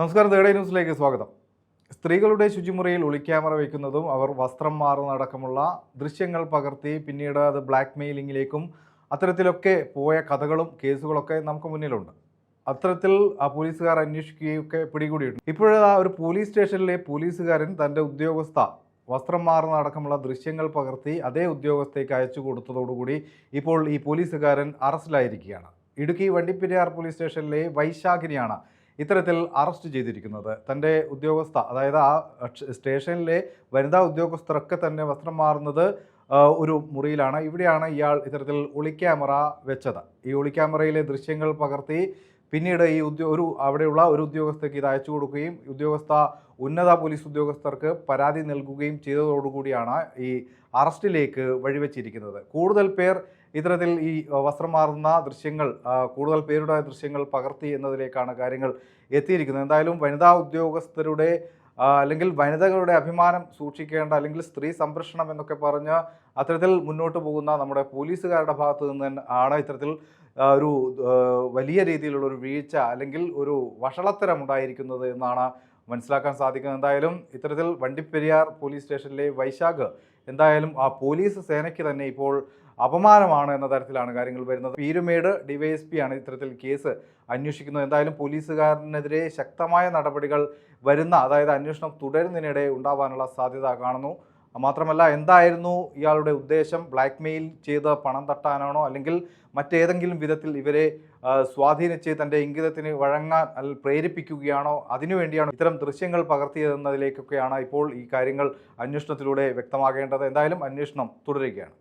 നമസ്കാരം തേടേ ന്യൂസിലേക്ക് സ്വാഗതം. സ്ത്രീകളുടെ ശുചിമുറിയിൽ ഒളിക്യാമറ വയ്ക്കുന്നതും അവർ വസ്ത്രം മാറുന്നതടക്കമുള്ള ദൃശ്യങ്ങൾ പകർത്തി പിന്നീട് അത് ബ്ലാക്ക് മെയിലിങ്ങിലേക്കും അത്തരത്തിലൊക്കെ പോയ കഥകളും കേസുകളൊക്കെ നമുക്ക് മുന്നിലുണ്ട്. അത്തരത്തിൽ ആ പോലീസുകാർ അന്വേഷിക്കുകയൊക്കെ പിടികൂടിയിട്ടുണ്ട്. ഇപ്പോഴാ ഒരു പോലീസ് സ്റ്റേഷനിലെ പോലീസുകാരൻ തന്റെ ഉദ്യോഗസ്ഥ വസ്ത്രം മാറുന്നതടക്കമുള്ള ദൃശ്യങ്ങൾ പകർത്തി അതേ ഉദ്യോഗസ്ഥയ്ക്ക് അയച്ചു കൊടുത്തതോടുകൂടി ഇപ്പോൾ ഈ പോലീസുകാരൻ അറസ്റ്റിലായിരിക്കുകയാണ്. ഇടുക്കി വണ്ടിപ്പെരിയാർ പോലീസ് സ്റ്റേഷനിലെ വൈശാഖിനെയാണ് ഇത്തരത്തിൽ അറസ്റ്റ് ചെയ്തിരിക്കുന്നത്. തന്റെ ഉദ്യോഗസ്ഥ അതായത് ആ സ്റ്റേഷനിലെ വനിതാ ഉദ്യോഗസ്ഥരൊക്കെ തന്നെ വസ്ത്രം മാറുന്നത് ഒരു മുറിയിലാണ്. ഇവിടെയാണ് ഇയാൾ ഇത്തരത്തിൽ ഒളിക്യാമറ വെച്ചത്. ഈ ഒളിക്യാമറയിലെ ദൃശ്യങ്ങൾ പകർത്തി പിന്നീട് ഈ ഉദ്യോ ഒരു അവിടെയുള്ള ഒരു ഉദ്യോഗസ്ഥയ്ക്ക് ഇത് അയച്ചു കൊടുക്കുകയും ഉദ്യോഗസ്ഥ ഉന്നത പോലീസ് ഉദ്യോഗസ്ഥർക്ക് പരാതി നൽകുകയും ചെയ്തതോടുകൂടിയാണ് ഈ അറസ്റ്റിലേക്ക് വഴിവെച്ചിരിക്കുന്നത്. കൂടുതൽ പേർ ഇത്തരത്തിൽ ഈ വസ്ത്രം മാറുന്ന ദൃശ്യങ്ങൾ കൂടുതൽ പേരുടെ ദൃശ്യങ്ങൾ പകർത്തി എന്നതിലേക്കാണ് കാര്യങ്ങൾ എത്തിയിരിക്കുന്നത്. എന്തായാലും വനിതാ ഉദ്യോഗസ്ഥരുടെ അല്ലെങ്കിൽ വനിതകളുടെ അഭിമാനം സൂക്ഷിക്കേണ്ട അല്ലെങ്കിൽ സ്ത്രീ സംരക്ഷണം എന്നൊക്കെ പറഞ്ഞ് അത്തരത്തിൽ മുന്നോട്ട് പോകുന്ന നമ്മുടെ പോലീസുകാരുടെ ഭാഗത്ത് നിന്ന് ആണ് ഇത്തരത്തിൽ ഒരു വലിയ രീതിയിലുള്ള ഒരു വീഴ്ച അല്ലെങ്കിൽ ഒരു വഷളത്തരം ഉണ്ടായിരിക്കുന്നത് എന്നാണ് മനസ്സിലാക്കാൻ സാധിക്കുന്നത് എന്തായാലും ഇത്തരത്തിൽ വണ്ടിപ്പെരിയാർ പോലീസ് സ്റ്റേഷനിലെ വൈശാഖ് എന്തായാലും ആ പോലീസ് സേനയ്ക്ക് തന്നെ ഇപ്പോൾ അപമാനമാണ് എന്ന തരത്തിലാണ് കാര്യങ്ങൾ വരുന്നത്. പീരുമേട് ഡിവൈഎസ്പി ആണ് ഇത്തരത്തിൽ കേസ് അന്വേഷിക്കുന്നത്. എന്തായാലും പോലീസുകാരനെതിരെ ശക്തമായ നടപടികൾ വരുന്ന അതായത് അന്വേഷണം തുടരുന്നതിനിടെ ഉണ്ടാവാനുള്ള സാധ്യത കാണുന്നു. മാത്രമല്ല എന്തായിരുന്നു ഇയാളുടെ ഉദ്ദേശം? ബ്ലാക്ക് മെയിൽ ചെയ്ത് പണം തട്ടാനാണോ? അല്ലെങ്കിൽ മറ്റേതെങ്കിലും വിധത്തിൽ ഇവരെ സ്വാധീനിച്ച് തന്റെ ഇംഗിതത്തിന് വഴങ്ങാൻ അല്ല പ്രേരിപ്പിക്കുകയാണോ? അതിനുവേണ്ടിയാണോ ഇത്തരം ദൃശ്യങ്ങൾ പകർത്തിയതെന്നതിലേക്കൊക്കെയാണ് ഇപ്പോൾ ഈ കാര്യങ്ങൾ അന്വേഷണത്തിലൂടെ വ്യക്തമാകേണ്ടത്. എന്തായാലും അന്വേഷണം തുടരുകയാണ്.